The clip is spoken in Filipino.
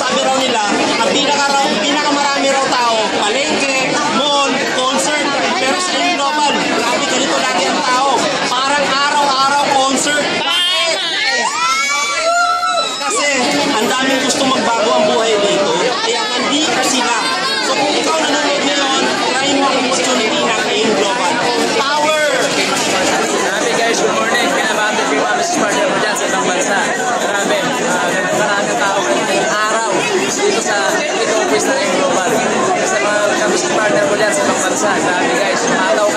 sabi raw nila, ang pinaka raw, pinakamarami raw tao, palengke, mall, concert, pero sa Global, grabe ganito lagi ang tao. Parang araw-araw concert. Kasi ang daming gusto magbago ang partner sa ibang bansa. Sabi guys, malaw